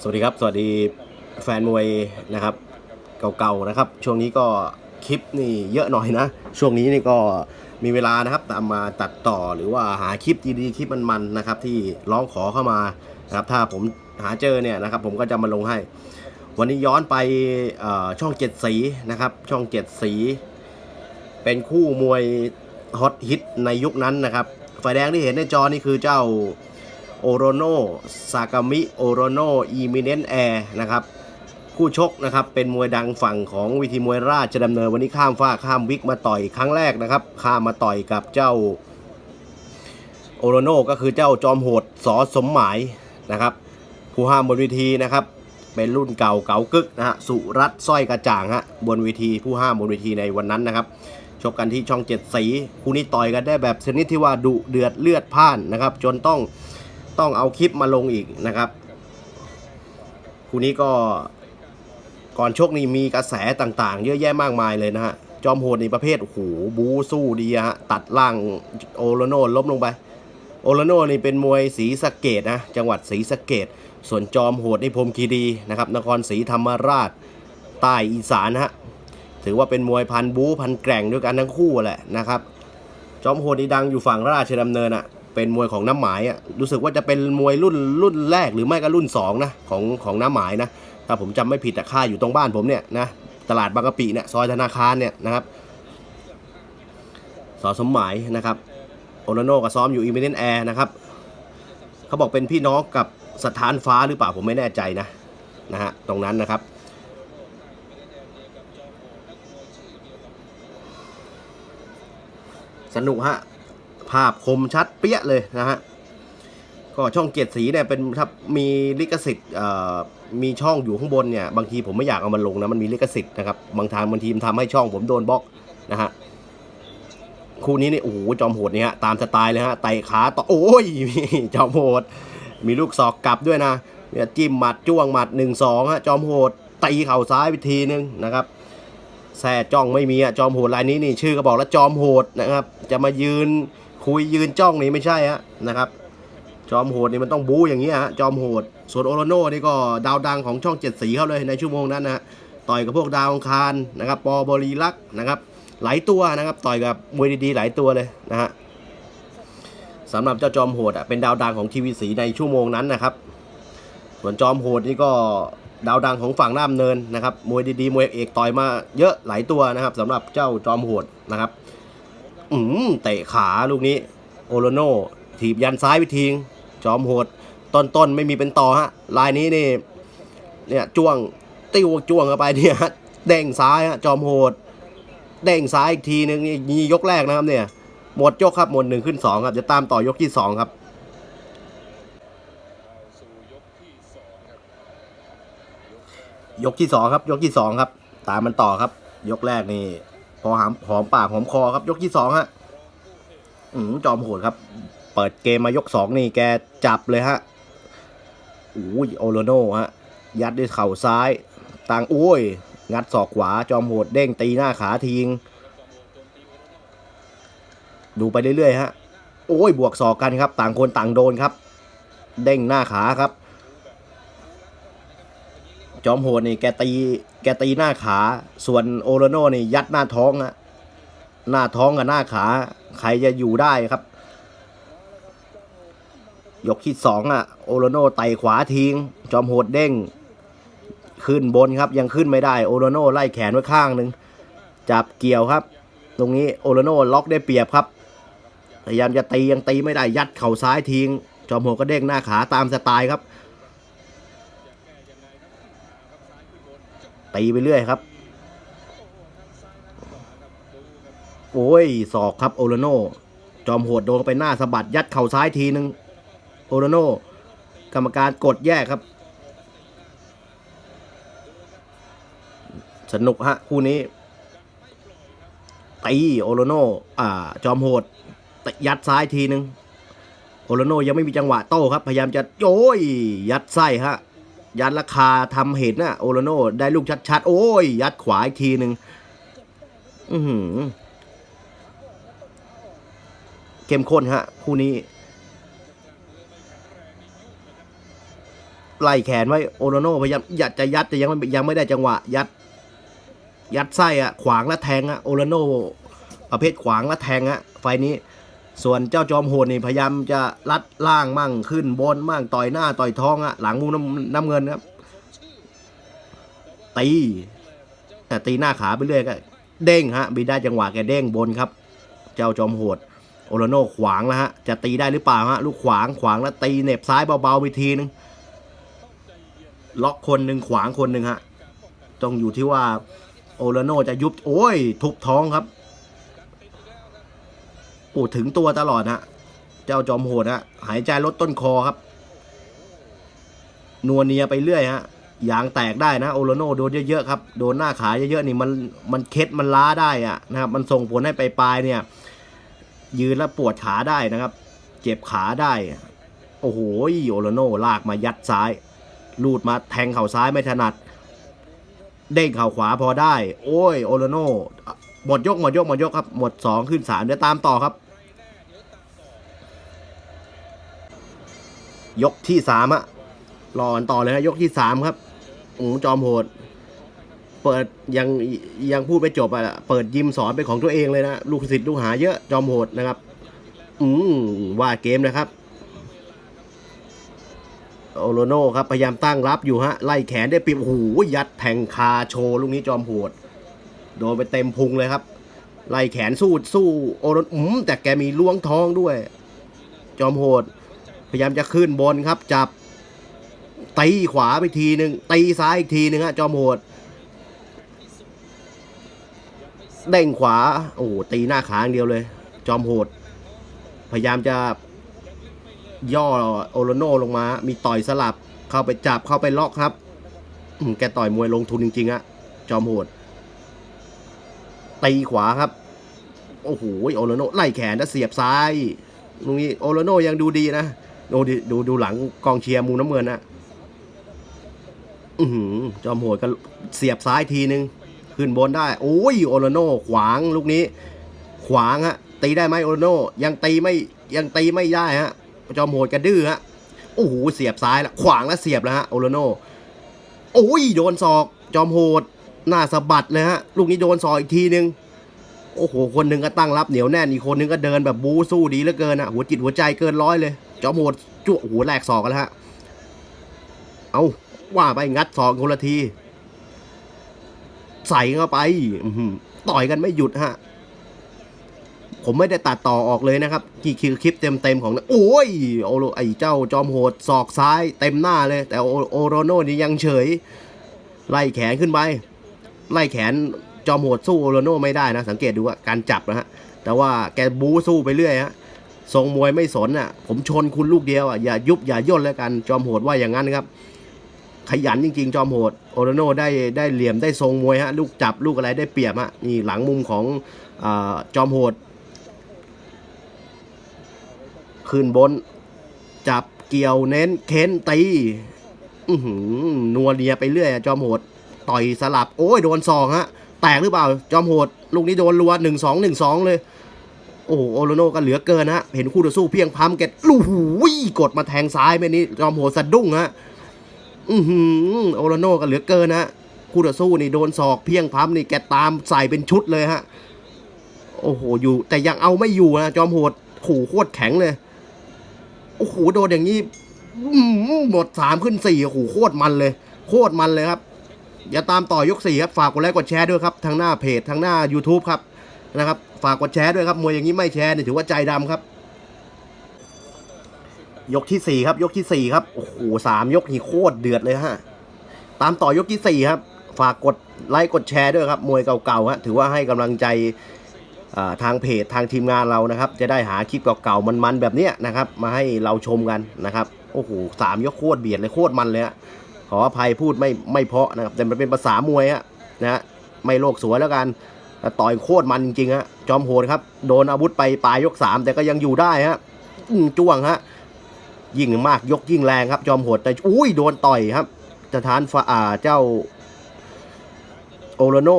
สวัสดีครับ สวัสดีแฟนมวยนะครับ เก่าๆนะครับ ช่วงนี้ก็คลิปนี่เยอะหน่อยนะ ช่วงนี้นี่ก็มีเวลานะครับตามมาตัดต่อหรือว่าหาคลิปดีๆคลิปมันๆนะครับ ที่ร้องขอเข้ามานะครับ ถ้าผมหาเจอเนี่ยนะครับ ผมก็จะมาลงให้ วันนี้ย้อนไปช่องเจ็ดสีนะครับ ช่องเจ็ดสี เป็นคู่มวยฮอตฮิตในยุคนั้นนะครับไฟแดงที่เห็นในจอนี่คือเจ้า โอโรโนซากามิโอโรโนอีมิเนนแอร์นะครับคู่ชกนะครับเป็นมวยดังฝั่งของวิธีมวยราชดำเนินวันนี้ข้ามฟ้าข้ามวิกมาต่อยครั้งแรกนะครับข้ามมาต่อยกับเจ้าโอโรโนก็คือเจ้าจอมโหดสอสมหมายนะครับผู้ห้ามบนเวทีนะครับเป็นรุ่นเก่าเก่ากึกนะฮะสุรัตสร้อยกระจ่างฮะบนเวทีผู้ห้ามบนเวทีในวันนั้นนะครับชกกันที่ช่องเจ็ดสีคู่นี้ต่อยกันได้แบบชนิดที่ว่าดุเดือดเลือดพ่านนะครับจนต้อง ต้องเอาคลิปมาลงอีกนะครับคู่นี้ก็ก่อนชกนี่มีกระแสต่างๆ เยอะแยะมากมายเลยนะฮะจอมโหดในประเภทโอ้โหบูสู้ดีฮะตัดล่างโอโลโนล้มลงไป โอโลโนนี่เป็นมวยศรีสะเกดนะจังหวัดศรีสะเกดส่วนจอมโหดนี่พรมคีรีนะครับนครศรีธรรมราชใต้อีสานฮะถือว่าเป็นมวยพันบูพันแกร่งด้วยกันทั้งคู่แหละนะครับ จอมโหดนี่ดังอยู่ฝั่งราชดำเนินอะ เป็นมวยของน้ำหมายอะรู้สึกว่าจะเป็นมวยรุ่นรุ่นแรกหรือไม่ก็รุ่นสองนะของของน้ำหมายนะถ้าผมจำไม่ผิดอะค่ายอยู่ตรงบ้านผมเนี่ยนะตลาดบางกะปิเนี่ยซอยธนาคารเนี่ยนะครับสอสมหมายนะครับโอโลโนก็ซ้อมอยู่อีเมเนนแอร์นะครับเขาบอกเป็นพี่น้องกับสถานฟ้าหรือเปล่าผมไม่แน่ใจนะนะฮะตรงนั้นนะครับสนุกฮะ ภาพคมชัดเปี้ยเลยนะฮะก็ช่องเกียรติสีเนี่ยเป็นถ้ามีลิขสิทธิ์มีช่องอยู่ข้างบนเนี่ยบางทีผมไม่อยากเอามาลงนะมันมีลิขสิทธิ์นะครับบางทางบางทีมันทำให้ช่องผมโดนบล็อกนะฮะคู่นี้นี่โอ้โหจอมโหดเนี่ยฮะตามสไตล์เลยฮะไต่ขาต่อโอ้ยจอมโหด มีลูกศอกกลับด้วยนะเนี่ยจิ้มหมัดจ้วงหมัดหนึ่งสองฮะจอมโหดตีเข่าซ้ายไปทีนึงนะครับแซ่จ้องไม่มีอะจอมโหดรายนี้นี่ชื่อก็บอกแล้วจอมโหดนะครับ จะมายืน คุยยืนจ้องนี่ไม่ใช่ฮะนะครับจอมโหดนี่มันต้องบู๊อย่างนี้ยฮะจอมโหดส่วนโอโรโน่นี่ก็ดาวดังของช่องเจ็ดสีเขาเลยในชั่วโมงนั้นนะต่อยกับพวกดาวองคารนะครับปอบริลักษ์นะครับหลายตัวนะครับต่อยกับมวยดีๆหลายตัวเลยนะฮะสำหรับเจ้าจอมโหดอะเป็นดาวดังของทีวีสีในชั่วโมงนั้นนะครับ ส่วนจอมโหดนี่ก็ดาวดังของฝั่งน้ำเนินนะครับมวยดีๆมวยเอกต่อยมาเยอะหลายตัวนะครับสำหรับเจ้าจอมโหดนะครับ อืมเตะขาลูกนี้โอโลโนถีบยันซ้ายไปทิ้งจอมโหดต้นๆไม่มีเป็นต่อฮะลายนี้นี่เนี่ยจ้วงติ้วจ้วงเข้าไปเนี่ยฮะเด้งซ้ายฮะจอมโหดเด้งซ้ายอีกทีนึงนี่นี่ยกแรกนะครับเนี่ยหมดยกครับหมดหนึ่งขึ้นสองครับจะตามต่อยกที่สองครับยกที่สองครับ ยกที่สองครับ ตามมันต่อครับ ยกแรกนี่ พอหามหอมปากหอมคอครับ ยกที่สองฮะอืมจอมโหดครับ เปิดเกมมายกสองนี่แกจับเลยฮะอู้ยโอโลโนฮะ ยัดด้วยเข่าซ้ายต่างอุ้ย งัดศอกขวา จอมโหดเด้งตีหน้าขาทิ้งดูไปเรื่อยๆฮะ โอ้ยบวกศอกกันครับ ต่างคนต่างโดนครับ เด้งหน้าขาครับ จอมโหดนี่แกตี แกตีหน้าขา ส่วนโอโรโนนี่ยัดหน้าท้องอะหน้าท้องกับหน้าขา ใครจะอยู่ได้ครับ ยกที่สองอะโอโรโนไต่ขวาทิ้ง จอมโหดเด้ง ขึ้นบนครับยังขึ้นไม่ได้โอโรโนไล่แขนไว้ข้างหนึ่งจับเกี่ยวครับ ตรงนี้โอโรโนล็อกได้เปรียบครับพยายามจะตียังตีไม่ได้ยัดเข่าซ้ายทิ้ง จอมโหดก็เด้งหน้าขาตามสไตล์ครับ ตีไปเรื่อยครับ โอ้ยศอกครับโอโลโนจอมโหดโดนไปหน้าสะบัดยัดเข่าซ้ายทีนึงโอโลโนกรรมการกดแยกครับ สนุกฮะคู่นี้ตีโอโลโนอ่า จอมโหดยัดซ้ายทีนึง โอโลโนยังไม่มีจังหวะโต้ครับ พยายามจะโอ้ยยัดไส้ฮะ ยัดราคาทำเห็นนะโอโลโนได้ลูกชัดๆ โอ้ย ยัดขวาอีกทีหนึ่งอือหือเข้มข้นฮะ คู่นี้ ไล่แขนไว้โอโลโนพยายามยัดจะยัดแต่ยังไม่ยังไม่ได้จังหวะ ยัด ยัดไส้อะขวางและแทงอะโอโลโนประเภทขวางและแทงอะไฟนี้ ส่วนเจ้าจอมโหดนี่พยายามจะลัดล่างมั่งขึ้นบนมั่งต่อยหน้าต่อยท้องอะหลังมุมน้ำน้ำเงินครับตีแต่ตีหน้าขาไปเรื่อยก็เด้งฮะมีได้จังหวะแกเด้งบนครับ เจ้าจอมโหดโอโลโนขวางแล้วฮะจะตีได้หรือเปล่าฮะลูกขวางขวางแล้วตีเหน็บซ้ายเบาๆไปทีนึงล็อกคนหนึ่งขวางคนหนึ่งฮะต้องอยู่ที่ว่าโอโลโนจะยุบโอ้ยทุบท้องครับ โอ้ถึงตัวตลอดฮะเจ้าจอมโหดฮะหายใจลดต้นคอครับนัวเนียไปเรื่อยฮะยางแตกได้นะโอโลโน่โดนเยอะๆครับโดนหน้าขาเยอะๆนี่มันมันเคล็ดมันล้าได้อะนะครับ มันส่งผลให้ไปปลายๆเนี่ย ยืนแล้วปวดขาได้นะครับ เจ็บขาได้ โอ้โหโอโลโน่ลากมายัดซ้าย ลูดมาแทงเข่าซ้ายไม่ถนัด เด้งเข่าขวาพอได้ โอ้ยโอโลโน่ หมดยกหมดยกหมดยกครับ หมดสองขึ้นสามเดี๋ยวตามต่อครับ ยกที่สามอะรอกันต่อเลยฮะยกที่สามครับโอ้จอมโหด เปิดยังยังพูดไม่จบอะเปิดยิมสอนเป็นของตัวเองเลยนะลูกศิษย์ลูกหาเยอะจอมโหดนะครับ อืมว่าเกมนะครับโอโลโน่ครับ พยายามตั้งรับอยู่ฮะ ไล่แขนได้ปีบโอ้โหยัดแทงคาโชว์ลูกนี้จอมโหด โดนไปเต็มพุงเลยครับ ไล่แขนสู้สู้โอโลอืมแต่แกมีล้วงท้องด้วย จอมโหด พยายามจะขึ้นบนครับ จับตีขวาไปทีหนึ่งตีซ้ายอีกทีหนึ่งฮะจอมโหดเด้งขวาโอ้ตีหน้าขาอย่างเดียวเลย จอมโหด พยายามจะย่อโอโลโนลงมา มีต่อยสลับเข้าไปจับเข้าไปล็อกครับแกต่อยมวยลงทุนจริงๆอะจอมโหด ตีขวาครับ โอ้โหโอโลโนไล่แขนแล้วเสียบซ้ายตรงนี้โอโลโนยังดูดีนะดูดูดูหลังกองเชียร์มูน้ำเงินนะอือหือจอมโหดก็เสียบซ้ายทีนึง ขึ้นบนได้ โอ้ยโอโลโนขวางลูกนี้ ขวางฮะ ตีได้ไหมโอโลโนยังตีไม่ยังตีไม่ได้ฮะ จอมโหดกระดื้อฮะโอ้โหเสียบซ้ายแล้วขวางแล้วเสียบแล้วฮะโอโลโนโอ้ยโดนศอก จอมโหด หน้าสะบัดเลยฮะ ลูกนี้โดนศอกอีกทีนึง โอ้โห คนหนึ่งก็ตั้งรับเหนียวแน่น อีกคนหนึงก็เดินแบบบู๊สู้ดีเหลือเกินอะหัวจิตหัวใจเกินร้อยเลย จอมโหดจุ๊หัวแหลกศอกกันแล้วฮะ เอาว่าไปงัดศอกคนละที ใส่เข้าไปต่อยกันไม่หยุดฮะ ผมไม่ได้ตัดต่อออกเลยนะครับกี่คือคลิปเต็มๆของ โอ้ย โอโรไอเจ้าจอมโหดศอกซ้ายเต็มหน้าเลย แต่โอโอโรโน่นี่ยังเฉยไล่แขนขึ้นไป ไล่แขนจอมโหดสู้โอโรโน่ไม่ได้นะ สังเกตดูว่าการจับนะฮะ แต่ว่าแกบู๊สู้ไปเรื่อยฮะทรงมวยไม่สนอะ ผมชนคุณลูกเดียวอะ อย่ายุบอย่าย่นแล้วกัน จอมโหดว่าอย่างนั้นครับ ขยันจริง ๆ จอมโหด โอโรโน่ได้ได้เหลี่ยมได้ทรงมวยฮะ ลูกจับลูกอะไรได้เปรียบฮะ นี่หลังมุมของอจอมโหด ขึ้นบน จับเกี่ยวเน้นเค้นตีอืหนัวเนียไปเรื่อยอจอมโหด ต่อยสลับโอ้ยโดนซองฮะแตกหรือเปล่า จอมโหด ลูกนี้โดนรัวหนึ่งสองหนึ่งสองเลย โอ้โหโอโลโนก็เหลือเกินฮะเห็นคู่ต่อสู้เพียงพำแกลูหูยกดมาแทงซ้ายไปนี้จอมโหดสะดุ้งฮะอือหือโอโลโนก็เหลือเกินฮะคู่ต่อสู้นี่โดนศอกเพียงพำนี่แกตามใส่เป็นชุดเลยฮะโอ้โหอยู่ แต่ยังเอาไม่อยู่นะจอมโหดขู่โคตรแข็งเลยโอ้โหโดนอย่างนี้อื้อหือหมดสามขึ้นสี่โอ้โหโคตรมันเลย โคตรมันเลยครับ อย่าตามต่อยกสี่ครับฝากกดไลค์กดแชร์ด้วยครับทางหน้าเพจทางหน้า YouTube ครับนะครับฝากกดแชร์ด้วยครับมวยอย่างนี้ไม่แชร์เนี่ยถือว่าใจดำครับ ยกที่สี่ครับ ยกที่สี่ครับโอ้โหสามยกนี่โคตรเดือดเลยฮะตามต่อยกที่สี่ครับ ฝากกดไลค์กดแชร์ด้วยครับมวยเก่าๆฮะถือว่าให้กำลังใจทางเพจทางทีมงานเรานะครับ จะได้หาคลิปเก่าๆมันๆแบบเนี้ยนะครับ มาให้เราชมกันนะครับโอ้โหสามยกโคตรเบียดเลยโคตรมันเลยฮะ ขออภัยพูดไม่ไม่เพาะนะครับแต่มันเป็นภาษามวยฮะนะฮะไม่โลกสวยแล้วกันต่อยโคตรมันจริงๆฮะจอมโหดครับ โดนอาวุธไปปลายยกสามแต่ก็ยังอยู่ได้ฮะจ้วงฮะยิ่งมากยกยิ่งแรงครับ จอมโหดแต่อุ้ยโดนต่อยครับสถานฟ้าอ่าเจ้าโอโลโน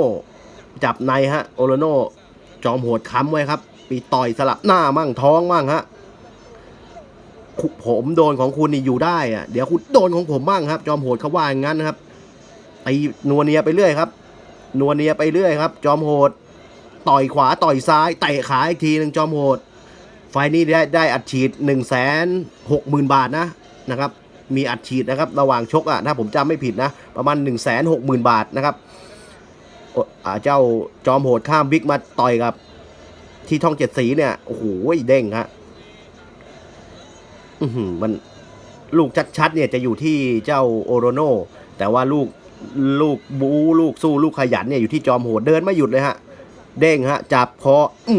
จับในฮะโอโลโนจอมโหดค้ำไว้ครับ ปีต่อยสลับหน้ามั่งท้องมั่งฮะ ผมโดนของคุณนี่อยู่ได้อะเดี๋ยวคุณโดนของผมบ้างครับ จอมโหดเขาว่าอย่างนั้นนะครับไอ้นัวเนียไปเรื่อยครับนัวเนียไปเรื่อยครับ จอมโหด ต่อยขวาต่อยซ้ายเตะขาอีกทีหนึ่งจอมโหด ไฟนี้ได้ได้อัดฉีด1นึ่งแสนหกหมื่นบาทนะนะครับมีอัดฉีดนะครับระหว่างชกอะถ้าผมจำไม่ผิดนะ ประมาณ1นึ่งแสนหกหมื่นบาทนะครับเจ้าจอมโหดข้ามบิ๊กมาต่อยกับ ที่ท่องเจ็ดสีเนี่ย โอ้โหเด้งฮะอื้อหือ มันลูกชัดๆเนี่ยจะอยู่ที่เจ้าโอโรโนแต่ว่าลูกลูกบูลูกสู้ลูกขยันเนี่ยอยู่ที่จอมโหดเดินไม่หยุดเลยฮะ เด้งฮะ จับคออื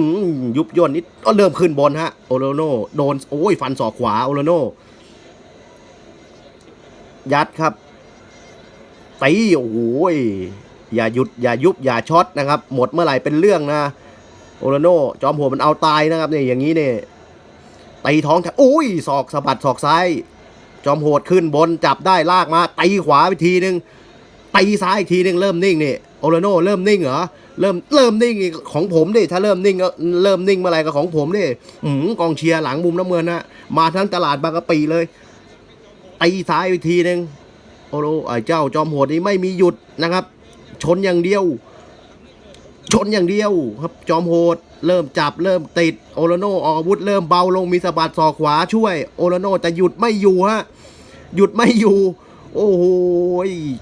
ยุบย่นนิดก็เริ่มขึ้นบนฮะโอโลโนโดนโอ้ยฟันศอกขวาโอโลโนยัดครับตีโอ้ยอย่าหยุดอย่ายุบอย่าช็อตนะครับ หมดเมื่อไหร่เป็นเรื่องนะโอโลโนจอมโหดมันเอาตายนะครับเนี่ยอย่างนี้เนี่ย ตีท้องแทอุ้ยศอกสะบัดศอกซ้าย จอมโหดขึ้นบนจับได้ลากมาตีขวาไปทีนึงตีซ้ายอีกทีนึงเริ่มนิ่งนี่โอโลโนเริ่มนิ่งเหรอเริ่มเริ่มนิ่งอีกของผมดิถ้าเริ่มนิ่งก็เริ่มนิ่งเมื่อไหรก็ของผมดิอืมกองเชียร์หลังมุมน้ำเงินนะมาทั้งตลาดบางกะปิเลยตีซ้ายไปทีนึงโอโลไอ้เจ้าจอมโหดนี่ไม่มีหยุดนะครับ ชนอย่างเดียว ชนอย่างเดียวครับจอมโหด เริ่มจับเริ่มติดโอโลโนออกอาวุธเริ่มเบาลงมีสะบัดศอกขวาช่วย โอโลโนจะหยุดไม่อยู่ฮะหยุดไม่อยู่ โอ้โห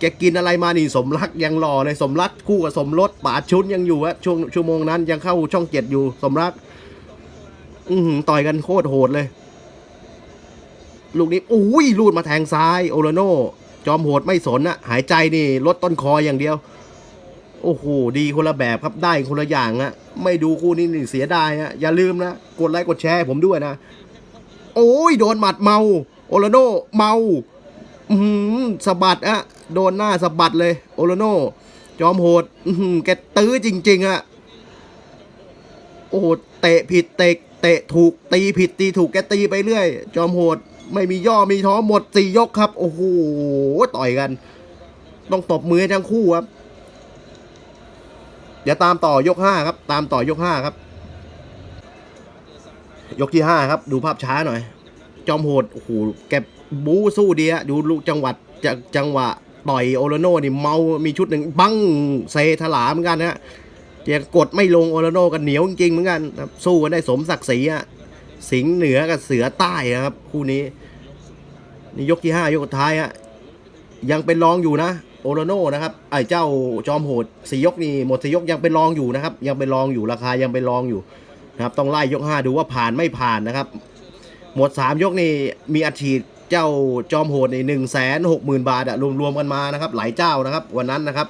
แกกินอะไรมานี่สมรักยังหล่อเลยสมรักคู่กับสมรสปาดชุนยังอยู่อะช่วงชั่วโมงนั้นยังเข้าช่องเจ็ดอยู่สมรักอือหือต่อยกันโคตรโหดเลย ลูกนี้อุ้ยลูดมาแทงซ้ายโอโลโนจอมโหดไม่สนอะหายใจนี่ลดต้นคออย่างเดียว โอ้โห ดีคนละแบบครับได้คนละอย่างอะไม่ดูคู่นี้นี่เสียดายอะอย่าลืมนะ กดไลค์กดแชร์ให้ผมด้วยนะ โอ้ยโดนหมัดเมา โอลโนเมาอือหือสะบัดอะโดนหน้าสะบัดเลย โอลโนจอมโหดอือหือแกตื้อจริง ๆอะโอ้โหเตะผิดเตะเตะถูกตีผิดตีถูกแกตีไปเรื่อย จอมโหด ไม่มีย่อมีท้อหมดสี่ยกครับ โอ้โหต่อยกัน ต้องตบมือทั้งคู่ครับ เดี๋ยวตามต่อยกห้าครับ ตามต่อยกห้าครับ ยกที่ห้าครับ ดูภาพช้าหน่อย จอมโหดโอ้โหแกบู๊สู้ดีอะดูลูกจังหวัดจะจังหวะต่อยโอโลโนนี่เมา มีชุดหนึ่งบังเซถลาเหมือนกันนะเจียกดไม่ลงโอโลโนกันเหนียวจริงเหมือนกันครับสู้กันได้สมศักดิ์ศรีอะสิงเหนือกับเสือใต้อะครับ คู่นี้ นี่ยกที่ห้ายกท้ายฮะยังเป็นรองอยู่นะ โอโลโนนะครับไอ้เจ้าจอมโหดสียกนี่หมดสียกยังเป็นรองอยู่นะครับ ยังเป็นรองอยู่ราคายังเป็นรองอยู่นะครับ ต้องไล่ยกห้าดูว่าผ่านไม่ผ่านนะครับ หมดสามยกนี่มีอัดฉีดเจ้าจอมโหดในหนึ่งแสนหกหมื่นบาทอะรวมๆกันมานะครับ หลายเจ้านะครับ วันนั้นนะครับ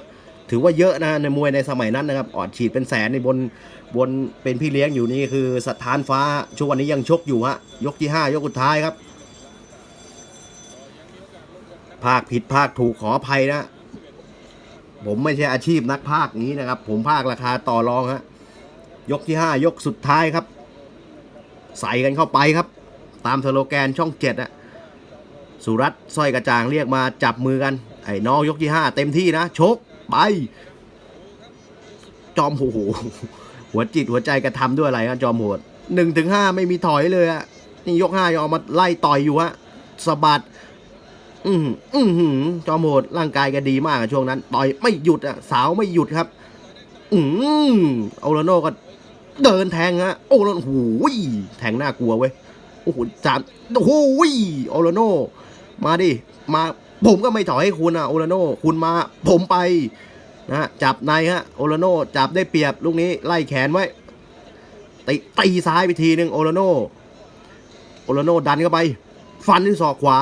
ถือว่าเยอะนะในมวยในสมัยนั้นนะครับออดฉีดเป็นแสนในบนบนเป็นพี่เลี้ยงอยู่นี่คือสถานฟ้าช่วงวันนี้ยังชกอยู่ฮะยกที่ห้ายกสุดท้ายครับภาคผิดภาคถูกขออภัยนะ ผมไม่ใช่อาชีพนักภาคนี้นะครับ ผมภาคราคาต่อรองฮะยกที่ห้ายกสุดท้ายครับ ใส่กันเข้าไปครับ ตามสโลแกนช่องเจ็ดอะสุรัตสร้อยกระจ่างเรียกมาจับมือกัน ไอ้น้องยกที่ห้าเต็มที่นะ ชก ไป จอมโหหัวจิตหัวใจกระทำด้วยอะไรฮะจอมโหดหนึ่งถึงห้าไม่มีถอยเลยอะนี่ยกห้ายอมมาไล่ต่อยอยู่ฮะสะบัด อือหืออือหือจอมโหดร่างกายแกดีมากอะช่วงนั้นต่อยไม่หยุดอะสาวไม่หยุดครับ อืมโอโลโนก็เดินแทงฮะโอโลโนโอ้ยแทงน่ากลัวเว้ยโอ้โหจามโอ้โหโอโลโนมาดิมาผมก็ไม่ถอยให้คุณอะโอโลโนคุณมา ผมไปนะจับในฮะโอโลโนจับได้เปรียบลูกนี้ไล่แขนไว้ตีตีซ้ายไปทีหนึ่งโอโลโนโอโลโนดันเข้าไป ฟันที่ศอกขวา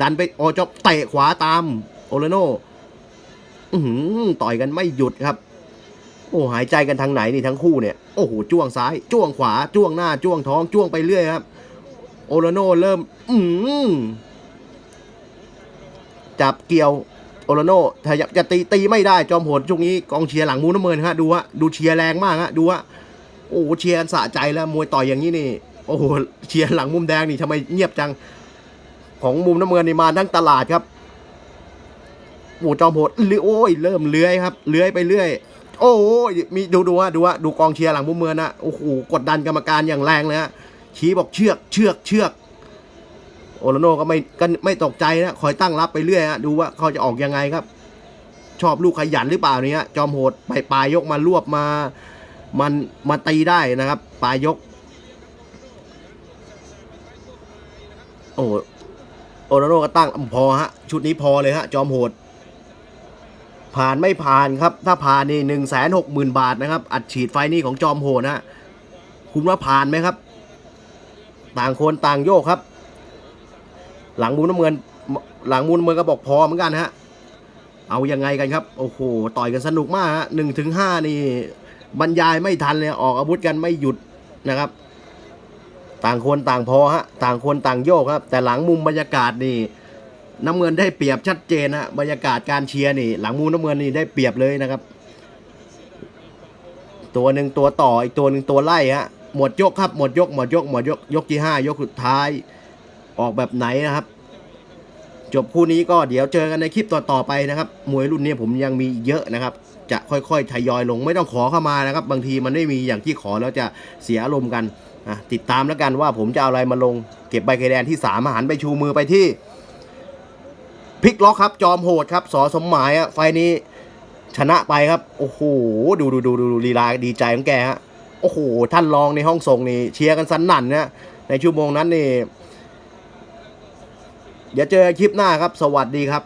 ดันไปโอจบเตะขวาตามโอโลโนต่อยกันไม่หยุดครับ โอ้หายใจกันทางไหนนี่ทั้งคู่เนี่ย โอ้โหจ้วงซ้าย จ้วงขวา จ้วงหน้า จ้วงท้อง จ้วงไปเรื่อยครับ โอโลโนเริ่ม อืจับเกี่ยวโอโลโนถ้าอยากจะตีตีไม่ได้จอมโหดช่วงนี้กองเชียร์หลังมูน้ำเมินฮะดูฮะดูเชียร์แรงมากฮะดูฮะโอ้เชียร์สะใจแล้วมวยต่อยอย่างนี้นี่ โอ้โหเชียร์หลังมุมแดงนี่ทำไมเงียบจัง ของมุมน้ำเงินนี่มาทั้งตลาดครับโอ้จอมโหดเลื้อโอ้ยเริ่มเลื้อยครับเลื้อยไปเรื่อย โอ้ยมีดูดูฮะดูฮะดูกองเชียร์หลังมุมเมืองนะโอ้โหกดดันกรรมการอย่างแรงเลยฮะชี้บอกเชือกเชือกเชือกโอโลโนก็ไม่ก็ไม่ตกใจนะคอยตั้งรับไปเรื่อยฮะดูว่าเขาจะออกยังไงครับ ชอบลูกขยันหรือเปล่าเนี่ยจอมโหดไปปลายยกมารวบมา มันมาตีได้นะครับปลายยก โอ้ โอโลโนก็ตั้งพอฮะ ชุดนี้พอเลยฮะ จอมโหด ผ่านไม่ผ่านครับ ถ้าผ่านนี่หนึ่งแสนหกหมื่นบาทนะครับ อัดฉีดไฟนี่ของจอมโหดนะฮะคุณว่าผ่านไหมครับ ต่างคนต่างโยกครับ หลังมูลน้ำเงิน หลังมูลน้ำเงินก็บอกพอเหมือนกันฮะ เอายังไงกันครับ โอ้โห ต่อยกันสนุกมากฮะหนึ่งถึงห้านี่บรรยายไม่ทันเลยออกอาวุธกันไม่หยุดนะครับ ต่างคนต่างพอฮะต่างคนต่างโยกครับ แต่หลังมุมบรรยากาศนี่น้ำเงินได้เปรียบชัดเจนฮะบรรยากาศการเชียร์นี่ หลังมุมน้ำเงินนี่ได้เปรียบเลยนะครับ ตัวหนึ่งตัวต่ออีกตัวหนึ่งตัวไล่ฮะหมดยกครับหมดยกหมดยกหมดยกยกที่ห้ายกสุดท้าย ออกแบบไหนนะครับ จบคู่นี้ก็เดี๋ยวเจอกันในคลิปต่อๆไปนะครับ มวยรุ่นนี้ผมยังมีเยอะนะครับ จะค่อยๆทยอยลงไม่ต้องขอเข้ามานะครับ บางทีมันไม่มีอย่างที่ขอแล้วจะเสียอารมณ์กัน ติดตามแล้วกันว่าผมจะเอาอะไรมาลง เก็บใบคะแนนที่สามหันไปชูมือไปที่พลิกล็อกครับ จอมโหดครับสอสมหมายอะไฟนี้ชนะไปครับ โอ้โห ดูดูดูดูลีลาดีใจของแกฮะโอ้โห ท่านรองในห้องส่งนี่เชียร์กันสันั่นนะในชั่วโมงนั้นนี่เดี๋ยวเจอคลิปหน้าครับ สวัสดีครับ